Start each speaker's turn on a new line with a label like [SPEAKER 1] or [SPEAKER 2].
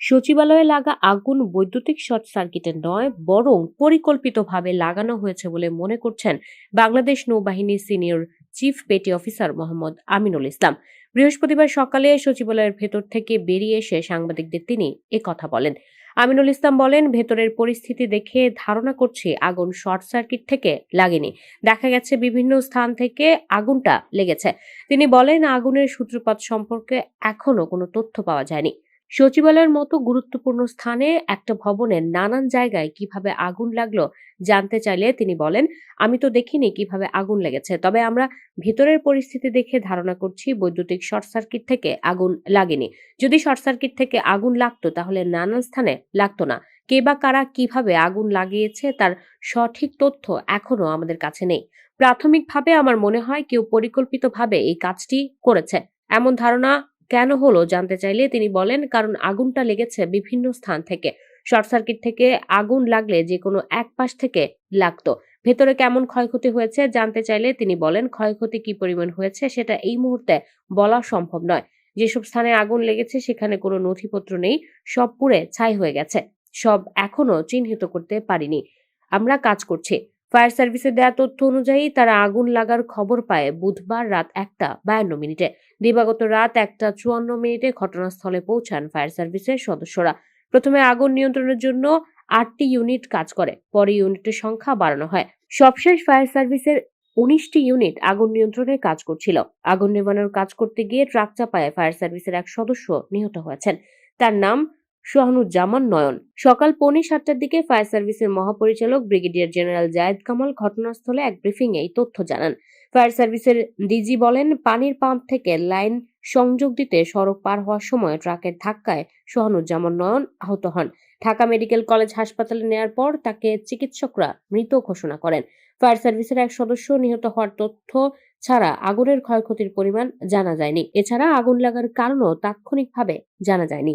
[SPEAKER 1] সচিবালয়ে লাগা আগুন বৈদ্যুতিক শর্ট সার্কিটে নয়, বরং পরিকল্পিতভাবে লাগানো হয়েছে বলে মনে করছেন বাংলাদেশ নৌবাহিনীর senior chief petty officer Mohammad Aminul Islam. বৃহস্পতিবার সকালে সচিবালয়ের ভেতর থেকে বেরিয়ে এসে সাংবাদিকদের তিনি কথা বলেন। আমিনুল ইসলাম বলেন, ভেতরের পরিস্থিতি দেখে ধারণা করছি আগুন শর্ট সার্কিট থেকে লাগেনি। দেখা গেছে বিভিন্ন স্থান থেকে আগুনটা লেগেছে। তিনি বলেন, আগুনের সূত্রপাত সম্পর্কে এখনও কোনো তথ্য পাওয়া যায়নি। সচিবালয়ের মতো গুরুত্বপূর্ণ স্থানে একটা ভবনের নানান জায়গায় কীভাবে আগুন লাগল জানতে চাইলে তিনি বলেন, আমি তো দেখিনি কীভাবে আগুন লেগেছে। তবে আমরা ভেতরের পরিস্থিতি দেখে ধারণা করছি বৈদ্যুতিক শর্ট সার্কিট থেকে আগুন লাগেনি। যদি শর্ট সার্কিট থেকে আগুন লাগতো তাহলে নানান স্থানে লাগতো না। কে বা কারা কীভাবে আগুন লাগিয়েছে তার সঠিক তথ্য এখনও আমাদের কাছে নেই। প্রাথমিকভাবে আমার মনে হয় কেউ পরিকল্পিতভাবে এই কাজটি করেছে। এমন ধারণা কেন হলো জানতে চাইলে তিনি বলেন, কারণ আগুনটা লেগেছে বিভিন্ন স্থান থেকে। শর্ট সার্কিট থেকে আগুন লাগলে যে কোনো এক পাশ থেকে লাগতো। ভেতরে কেমন ক্ষয়ক্ষতি হয়েছে জানতে চাইলে তিনি বলেন, ক্ষয়ক্ষতি কি পরিমাণ হয়েছে সেটা এই মুহূর্তে বলা সম্ভব নয়। যেসব স্থানে আগুন লেগেছে সেখানে কোনো নথিপত্র নেই, সব পুড়ে ছাই হয়ে গেছে। সব এখনও চিহ্নিত করতে পারিনি। আমরা কাজ করছি। ফায়ার সার্ভিসের দেওয়া তথ্য অনুযায়ী তারা আগুন লাগার খবর পায় বুধবার রাত একটা বায়ান্ন মিনিটে। দিবাগত রাত একটা চুয়ান্ন মিনিটে ঘটনাস্থলে পৌঁছান ফায়ার সার্ভিসের সদস্যরা। প্রথমে আগুন নিয়ন্ত্রণের জন্য আটটি ইউনিট কাজ করে, পরে ইউনিটের সংখ্যা বাড়ানো হয়। সবশেষ ফায়ার সার্ভিসের উনিশটি ইউনিট আগুন নিয়ন্ত্রণে কাজ করছিল। আগুন নেভানোর কাজ করতে গিয়ে ট্রাক চাপায় ফায়ার সার্ভিসের এক সদস্য নিহত হয়েছেন। তার নাম সোহানুজ্জামান নয়ন। সকাল পৌনে সাতটার দিকে ফায়ার সার্ভিসের মহাপরিচালক ব্রিগেডিয়ার জেনারেল জায়েদ কামাল ঘটনাস্থলে এক ব্রিফিং এই তথ্য জানান। ফায়ার সার্ভিসের ডিজি বলেন, পানির পাম্প থেকে লাইন সংযোগ দিতে সড়ক পার হওয়ার সময় ট্রাকের ধাক্কায় সোহানুজ্জামান নয়ন আহত হন। ঢাকা মেডিকেল কলেজ হাসপাতালে নেয়ার পর তাকে চিকিৎসকরা মৃত ঘোষণা করেন। ফায়ার সার্ভিসের এক সদস্য নিহত হওয়ার তথ্য ছাড়া আগুনের ক্ষয়ক্ষতির পরিমাণ জানা যায়নি। এছাড়া আগুন লাগার কারণও তাৎক্ষণিকভাবে জানা যায়নি।